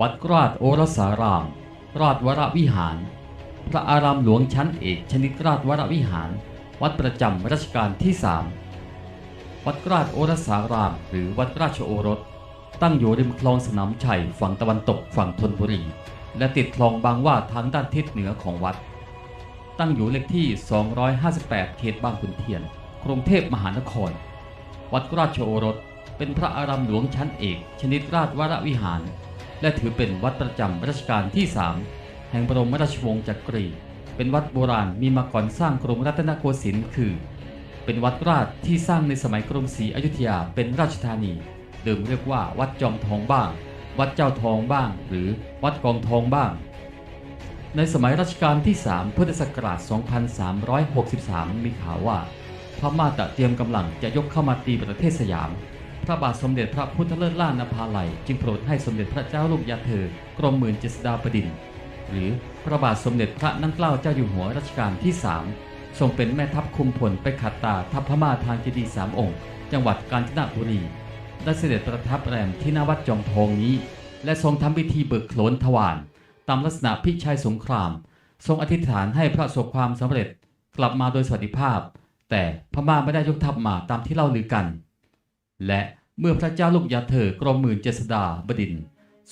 วัดราชโอรสาราม ราชวรวิหาร พระอารามหลวงชั้นเอกชนิดราชวรวิหาร วัดประจำรัชกาลที่3วัดราชโอรสาราม หรือวัดราชโอรส ตั้งอยู่ริมคลองสนามชัยฝั่งตะวันตกฝั่งธนบุรี และติดคลองบางว่าทางด้านทิศเหนือของวัด ตั้งอยู่เลขที่ 258 เขตบางขุนเทียน กรุงเทพมหานคร วัดราชโอรสเป็นพระอารามหลวงชั้นเอก ชนิดราชวรวิหาร และถือเป็นวัดประจำรัชกาลที่ 3 แห่งบรมราชวงศ์จักรี เป็นวัดโบราณมีมาก่อนสร้างกรุงรัตนโกสินทร์คือ เป็นวัดราชที่สร้างในสมัยกรุงศรีอยุธยาเป็นราชธานี เดิมเรียกว่าวัดจอมทองบ้าง วัดเจ้าทองบ้าง หรือวัดกองทองบ้าง ในสมัยรัชกาลที่ 3 พุทธศักราช 2363 มีข่าวว่าพม่าตะเตรียมกำลังจะยกเข้ามาตีประเทศสยาม พระบาทสมเด็จพระพุทธเลิศล่านภาลัย จึงโปรดให้สมเด็จพระเจ้าลูกยาเธอกรมหมื่นเจษฎาบดินหรือพระบาทสมเด็จพระนั่งเกล้าเจ้าอยู่หัวรัชกาลที่3ทรงเป็นแม่ทัพคุมพลไปขัดตาทัพพม่าทางเจดีสามองค์ จังหวัดกาญจนบุรีได้เสด็จประทับแรมที่หน้าวัดจอมทองนี้ และทรงทำพิธีเบิกโขนถวานตามลักษณะพิชัยสงคราม ทรงอธิษฐานให้พระประสบความสำเร็จกลับมาโดยสวัสดิภาพ แต่พม่าไม่ได้ยกทัพมาตามที่เล่าลือกัน และเมื่อพระเจ้าลูกยาเธอกรมหมื่นเจษฎาบดิน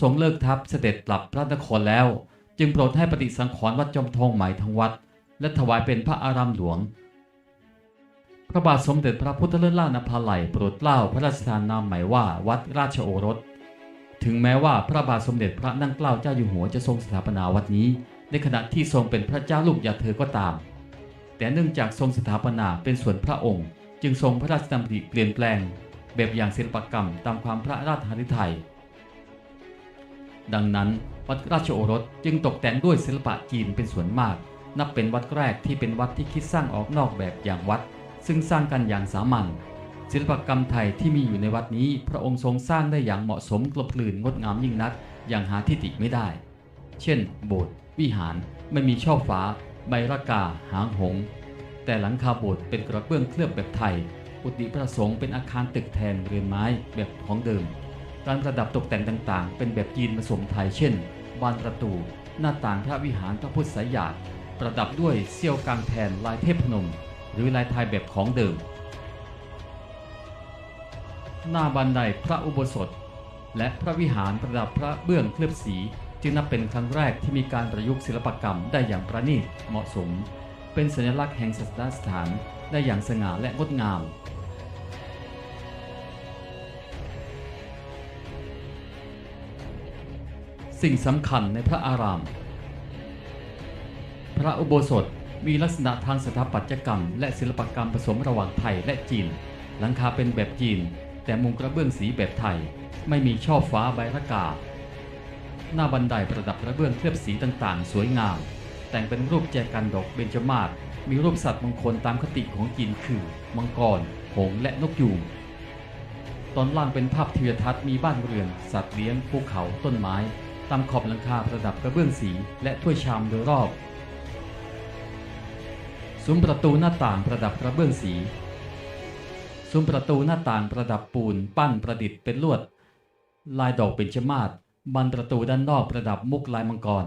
ทรงเลิกทัพเสด็จกลับพระนครแล้ว จึงโปรดให้ปฏิสังขรณ์วัดจอมทองใหม่ทั้งวัด และถวายเป็นพระอารามหลวง พระบาทสมเด็จพระพุทธเลิศล่านภาลัยโปรดเล้าพระราชทานนามใหม่ว่าวัดราชโอรส ถึงแม้ว่าพระบาทสมเด็จพระนั่งเกล้าเจ้าอยู่หัวจะทรงสถาปนาวัดนี้ ในขณะที่ทรงเป็นพระเจ้าลูกยาเธอก็ตาม แต่เนื่องจากทรงสถาปนาเป็นส่วนพระองค์ จึงทรงพระราชดำริเปลี่ยนแปลง แบบอย่างศิลปกรรมตามความพระราชหฤทัยดังนั้นวัดราชโอรสจึงตกแต่งด้วยศิลปะจีนเป็นส่วนมาก นับเป็นวัดแรกที่เป็นวัดที่คิดสร้างออกนอกแบบอย่างวัด ซึ่งสร้างกันอย่างสามัญศิลปกรรมไทยที่มีอยู่ในวัดนี้ พระองค์ทรงสร้างได้อย่างเหมาะสมกลบกลืนงดงามยิ่งนัก อย่างหาที่ติไม่ได้ เช่น โบสถ์วิหารไม่มีช่อฟ้า ใบระกา หางหง แต่หลังคาโบสถ์เป็นกระเบื้องเคลือบแบบไทย อุติประสงค์เป็นอาคารตึกแทนเรือนไม้แบบของเดิม การประดับตกแต่งต่างๆ เป็นแบบจีนผสมไทยเช่น บานประตู หน้าต่างพระวิหารพระพุทธสายาตประดับด้วยเสี้ยวกลางแทนลายเทพพนม หรือลายไทยแบบของเดิม หน้าบันไดพระอุโบสถ และพระวิหารประดับพระเบื้องเคลือบสี จึงนับเป็นครั้งแรกที่มีการประยุกต์ศิลปกรรมได้อย่างประณีตเหมาะสม เป็นสัญลักษณ์แห่งศาสนสถานได้อย่างสง่าและงดงาม สิ่งสำคัญในพระอาราม พระอุโบสถมีลักษณะทางสถาปัตยกรรม และศิลปกรรมผสมระหว่างไทยและจีน หลังคาเป็นแบบจีน แต่มุงกระเบื้องสีแบบไทย ไม่มีช่อฟ้าใบระกา หน้าบันไดประดับกระเบื้องเคลือบสีต่างๆ สวยงาม แต่งเป็นรูปแจกันดอกเบญจมาศมีรูปสัตว์มงคลตามคติของจีนคือ มังกร หงส์และนกยูงตอนล่างเป็นภาพทิวทัศน์มีบ้านเรือน สัตว์เลี้ยงภูเขาต้นไม้ ตามขอบหลังคาประดับกระเบื้องสี และถ้วยชามโดยรอบซุ้มประตูหน้าต่างประดับกระเบื้องสีซุ้มประตูหน้าต่างประดับปูนปั้นประดิษฐ์เป็นลวด ลายดอกเป็นชมาศบานประตูด้านนอกประดับมุกลายมังกร